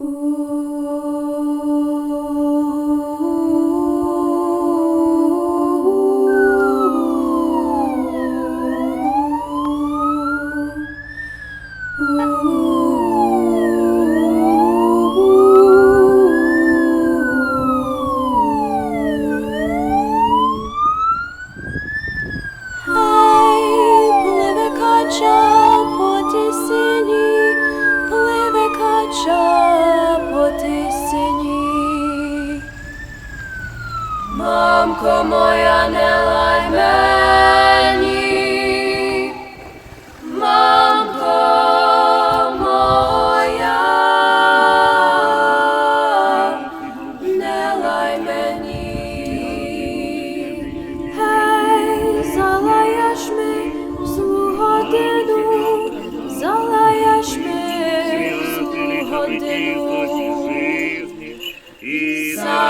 Ooh. Мамко моя,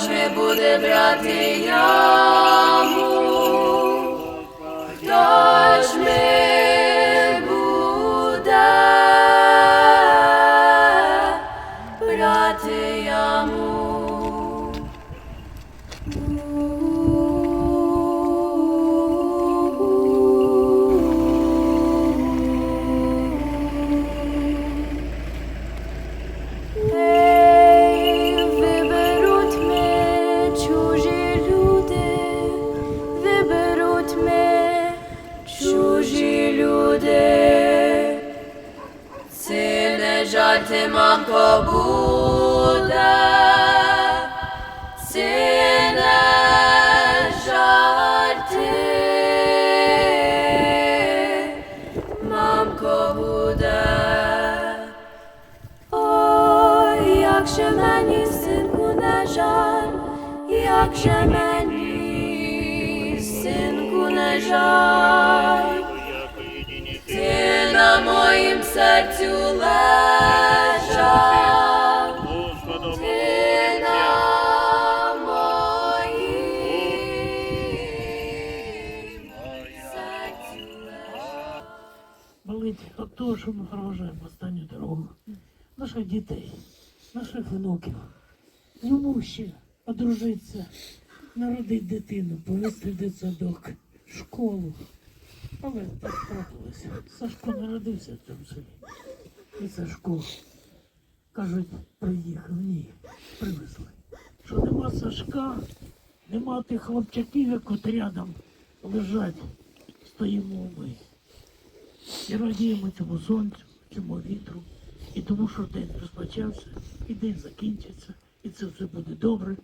Хто не буде брати яму? Хто ж не буде брати яму? Не жаль, ти, мамко, буде. Це жаль, ти. Ой, як же мені, синку, не жаль, як же мені, синку, не жаль, серцю лежав, ти на моїм серцю лежав. болить від того, що ми проважаємо останню дорогу наших дітей, наших внуків. Йому ще одружитися, народити дитину, повести в дитсадок, школу. Але так трапилося. Сашко народився в цьому селі. І Сашко, кажуть, приїхав. Ні, привезли. Що нема Сашка, нема тих хлопчаків, як от рядом лежать, стоїмо ми. І радіємо цьому сонцю, цьому вітру, і тому, що день розпочався, і день закінчиться, і це все буде добре,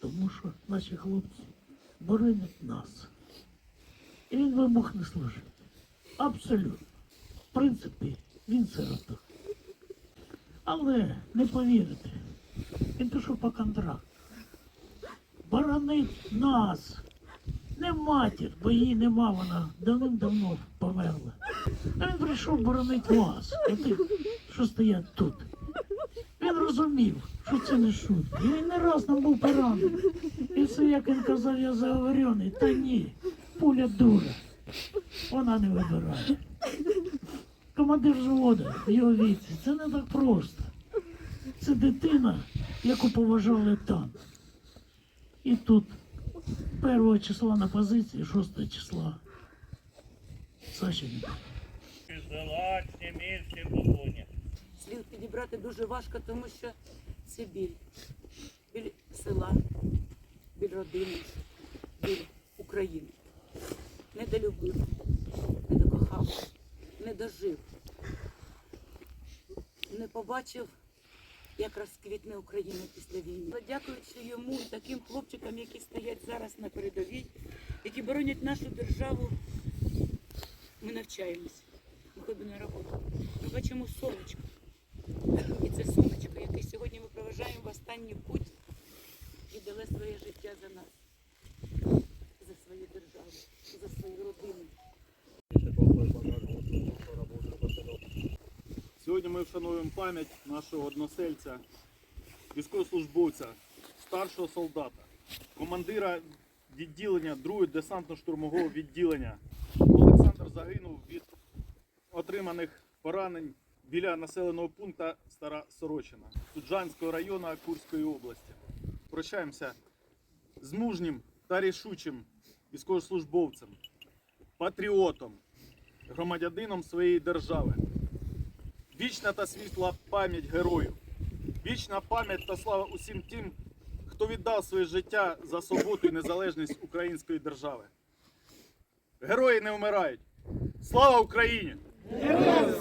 тому що наші хлопці боронять нас. І він вимог не служити. Абсолютно. В принципі, він сирота. Але не повірите, він пішов по контракту. Боронить нас. Не матір, бо її нема, вона давним-давно померла. А він прийшов боронити вас, отих, що стоять тут. Він розумів, що це не шутка. І він не раз нам був поранений. І все, як він казав, я заговорений. Та ні, пуля дура. Вона не вибирає. Командир взводу його віці, це не так просто. Це дитина, яку поважали там. І тут першого числа на позиції, шостого числа. Сашенька. Зелачні місці полуні. слів підібрати дуже важко, тому що це біль. Біль села, біль родини, біль України. Не долюбив, не докохав, не дожив, не побачив, як розквітне Україна після війни. Дякуючи йому і таким хлопчикам, які стоять зараз на передовій, які боронять нашу державу, ми навчаємось. Ми ходимо на роботу. Ми бачимо сонечко. І це сонечко, яке сьогодні ми проважаємо вас останню путь і дали своє життя за нас, за свою державу, за свою родину. Сьогодні ми вшануємо пам'ять нашого односельця, військовослужбовця, старшого солдата, командира відділення 2-го десантно-штурмового відділення. Олександр загинув від отриманих поранень біля населеного пункту Стара Сорочина Суджанського району Курської області. Прощаємося з мужнім та рішучим військовослужбовцем, патріотом, громадянином своєї держави. Вічна та світла пам'ять героїв. Вічна пам'ять та слава усім тим, хто віддав своє життя за свободу і незалежність української держави. Герої не вмирають. Слава Україні! Гей,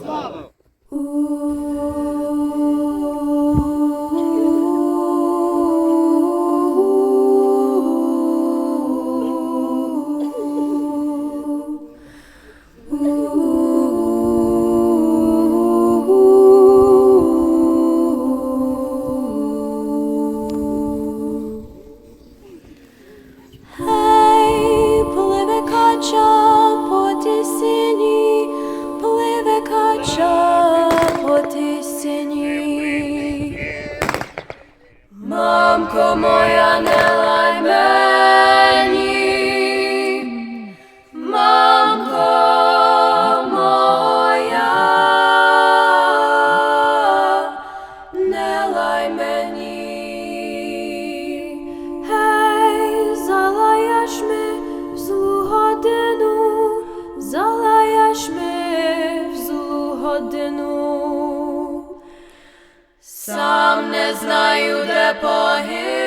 знаю, де погибну.